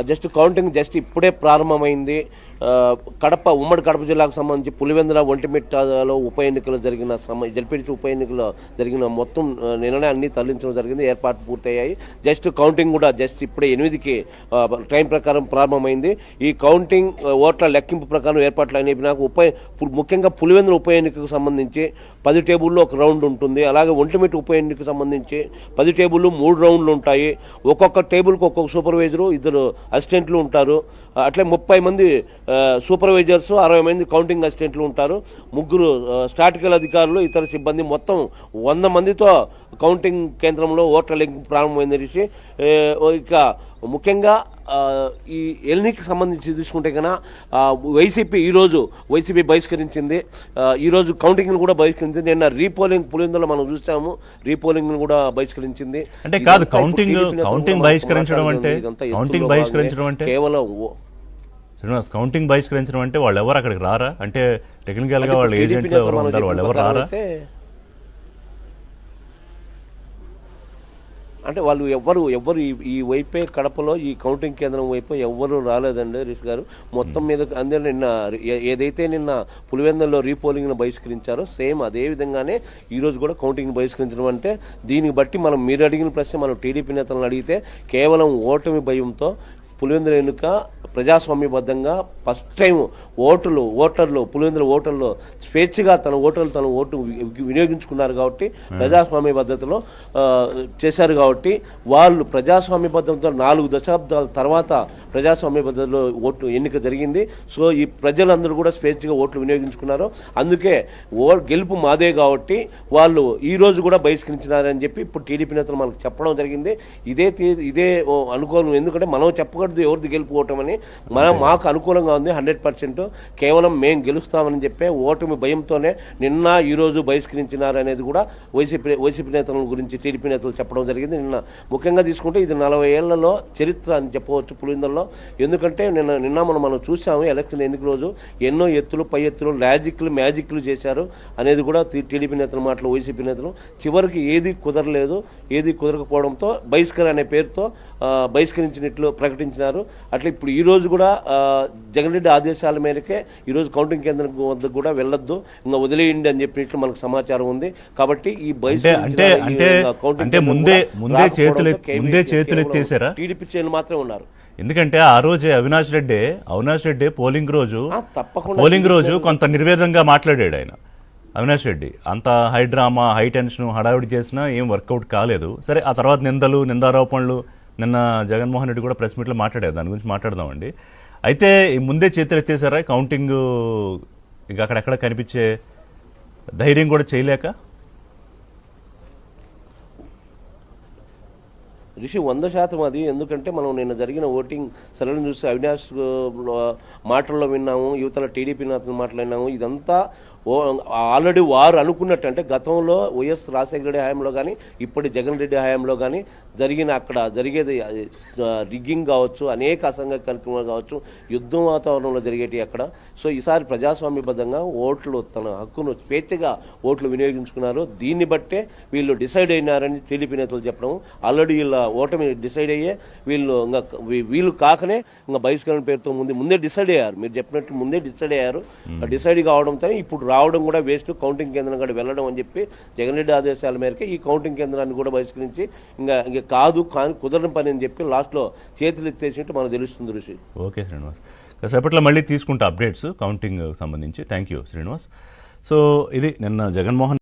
Just counting just ఇప్పుడే ప్రారంభమైంది. కడప ఉమ్మడి కడప జిల్లాకు సంబంధించి పులివెందుల ఒంటిమిట్టలో ఉప ఎన్నికలు జరిగిన సమ జడ్పీటీసీ ఉప ఎన్నికలు జరిగిన మొత్తం నిర్ణయాన్ని నిన్ననే అన్ని తరలించడం జరిగింది. ఏర్పాట్లు పూర్తయ్యాయి. జస్ట్ కౌంటింగ్ కూడా జస్ట్ ఇప్పుడే ఎనిమిదికి టైం ప్రకారం ప్రారంభమైంది. ఈ కౌంటింగ్ ఓట్ల లెక్కింపు ప్రకారం ఏర్పాట్లు అనేవి నాకు ఉప పు- ముఖ్యంగా పులివెందుల ఉప ఎన్నికకు సంబంధించి పది టేబుల్లో ఒక రౌండ్ ఉంటుంది. అలాగే ఒంటిమిట్ట ఉప ఎన్నికకు సంబంధించి పది టేబుల్ మూడు రౌండ్లు ఉంటాయి. ఒక్కొక్క టేబుల్కి ఒక్కొక్క సూపర్వైజరు ఇద్దరు అసిస్టెంట్లు ఉంటారు. అట్లే ముప్పై మంది సూపర్వైజర్స్ అరవై మంది కౌంటింగ్ అసిస్టెంట్లు ఉంటారు ముగ్గురు స్టాటికల్ అధికారులు ఇతర సిబ్బంది మొత్తం వంద మందితో కౌంటింగ్ కేంద్రంలో ఓట్ల లెక్కింపు ప్రారంభమైంది ఏ, ఇక ముఖ్యంగా ఈ ఎన్నికకి సంబంధించి చూసుకుంటే కన్నా వైసీపీ ఈరోజు వైసీపీ బహిష్కరించింది ఈరోజు కౌంటింగ్ను కూడా బహిష్కరించింది నిన్న రీపోలింగ్ పులిందులో మనం చూసాము రీపోలింగ్ కూడా బహిష్కరించింది అంటే కాదు, counting కూడా బహిష్కరించడం. అంటే- ఎత్తుల్లో బహిష్కరించడం. అంటే? కేవలం శ్రీనివాస్ కౌంటింగ్ బహిష్కరించడం అంటే వాళ్ళు ఎవరు అక్కడికి రారా? అంటే టెక్నికల్గా అంటే వాళ్ళ ఏజెంట్లు టీడీపీ ఎవరు వాళ్ళు ఎవరు రారా? అంటే వాళ్ళు ఎవ్వరు ఎవ్వరు ఈ- వైపే కడపలో ఈ కౌంటింగ్ కేంద్రం వైపు ఎవ్వరు రాలేదండి రిషి గారు. మొత్తం మీద అందే నిన్న ఏదైతే నిన్న పులివెందుల్లో రీపోలింగ్ బహిష్కరించారో సేమ్ అదే విధంగానే ఈ రోజు కూడా కౌంటింగ్ బహిష్కరించడం అంటే దీన్ని బట్టి మనం మీరు అడిగిన ప్రశ్న మనం టీడీపీ నేతలను అడిగితే కేవలం ఓటమి భయంతో పులివెందుల ఎన్నిక ప్రజాస్వామ్యబద్ధంగా ఫస్ట్ టైం ఓటులు ఓటర్లు పులివెందుల ఓటర్లు స్వేచ్ఛగా తన ఓటర్లు తన ఓటు వినియోగించుకున్నారు కాబట్టి ప్రజాస్వామ్య పద్ధతిలో చేశారు కాబట్టి వాళ్ళు ప్రజాస్వామ్య పద్ధతితో నాలుగు దశాబ్దాల తర్వాత ప్రజాస్వామ్య పద్ధతిలో ఓటు ఎన్నిక జరిగింది. సో ఈ ప్రజలందరూ కూడా స్వేచ్ఛగా ఓట్లు వినియోగించుకున్నారు. అందుకే ఓ గెలుపు మాదే కాబట్టి వాళ్ళు ఈ రోజు కూడా బహిష్కరించినారని చెప్పి ఇప్పుడు టీడీపీ నేతలు మనకు చెప్పడం జరిగింది. ఇదే ఇదే అనుకూలం. ఎందుకంటే మనం చెప్పకూడదు ఎవరిది గెలుపుకోవటం అని మనం మాకు అనుకూలంగా ఉంది హండ్రెడ్ పర్సెంట్. కేవలం మేము గెలుస్తామని చెప్పే ఓటమి భయంతోనే నిన్న ఈ రోజు బహిష్కరించినారు అనేది కూడా వైసీపీ వైసీపీ నేతల గురించి టీడీపీ నేతలు చెప్పడం జరిగింది. నిన్న ముఖ్యంగా తీసుకుంటే ఇది నలభై ఏళ్ళలో చరిత్ర అని చెప్పవచ్చు పులిందల్లో. ఎందుకంటే నిన్న నిన్న మనం మనం చూసాము ఎలక్షన్ ఎన్నిక రోజు ఎన్నో ఎత్తులు పై ఎత్తులు లాజిక్లు మ్యాజిక్లు చేశారు అనేది కూడా టీడీపీ నేతల మాటలు వైసీపీ నేతలు. చివరికి ఏది కుదరలేదు ఏది కుదరకపోవడంతో బహిష్కరణ అనే పేరుతో బహిష్కరించినట్లు ప్రకటించినారు అట్లా ఇప్పుడు ఈ రోజు కూడా జగన్ రెడ్డి ఆదేశాల మేరకే ఈ రోజు కౌంటింగ్ కేంద్రం వద్దకు కూడా వెళ్ళొద్దు. ఇంకా వదిలేయండి అని చెప్పినట్లు మనకు సమాచారం ఉంది. కాబట్టి ఈ అంటే ముందే ముందే చేతులు ముందే చేతులు ఎత్తేసారా టీడీపీ శ్రేణులు మాత్రమే ఉన్నారు. ఎందుకంటే ఆ రోజే అవినాష్ రెడ్డి అవినాష్ రెడ్డి పోలింగ్ రోజు తప్పకుండా పోలింగ్ రోజు కొంత నిర్వేదంగా మాట్లాడాడు ఆయన అవినాష్ రెడ్డి. అంత హై డ్రామా హై టెన్షన్ హడావిడి చేసినా ఏం వర్కౌట్ కాలేదు. సరే ఆ తర్వాత నిందలు నిందారోపణలు నిన్న జగన్మోహన్ రెడ్డి కూడా ప్రెస్ మీట్లో మాట్లాడారు. దాని గురించి మాట్లాడదామండి. అయితే ముందే చేతులు ఎత్తేసారా? కౌంటింగ్ ఇక అక్కడెక్కడ కనిపించే ధైర్యం కూడా చేయలేక? రిషి వంద శాతం అది. ఎందుకంటే మనం నిన్న జరిగిన ఓటింగ్ సెలవులను చూసి అవినాష్ మాటల్లో విన్నాము. యువతల టీడీపీ నేతల మాటలు విన్నాము. ఇదంతా ఓ ఆల్రెడీ వారు అనుకున్నట్టు అంటే గతంలో వైఎస్ రాజశేఖర రెడ్డి హయాంలో కానీ ఇప్పటి జగన్ రెడ్డి హయాంలో కానీ జరిగిన అక్కడ జరిగేది రిగ్గింగ్ కావచ్చు అనేక అసంఘ కార్యక్రమాలు కావచ్చు యుద్ధం వాతావరణంలో జరిగేటి అక్కడ. సో ఈసారి ప్రజాస్వామ్యబద్ధంగా ఓట్లు తన హక్కును స్వేచ్ఛగా ఓట్లు వినియోగించుకున్నారు. దీన్ని బట్టే వీళ్ళు డిసైడ్ అయినారని టీడీపీ నేతలు చెప్పడం. ఆల్రెడీ వీళ్ళ ఓటమి డిసైడ్ అయ్యే వీళ్ళు ఇంకా వీళ్ళు కాకనే ఇంకా బహిష్కరణ పేరుతో ముందు ముందే డిసైడ్ అయ్యారు. మీరు చెప్పినట్టు ముందే డిసైడ్ అయ్యారు. డిసైడ్ కావడంతో ఇప్పుడు రావడం కూడా వేస్ట్ కౌంటింగ్ కేంద్రం కూడా వెళ్ళడం అని చెప్పి జగన్ రెడ్డి ఆదేశాల మేరకు ఈ కౌంటింగ్ కేంద్రాన్ని కూడా బహిష్కరించి ఇంకా ఇంకా కాదు కానీ కుదరని పని అని చెప్పి లాస్ట్లో చేతులు ఎత్తేసినట్టు మనకు తెలుస్తుంది ఋషి. ఓకే శ్రీనివాస్. కాసేపట్లో మళ్ళీ తీసుకుంటా అప్డేట్స్ కౌంటింగ్ సంబంధించి. Thank you Srinivas. సో ఇది నిన్న జగన్మోహన్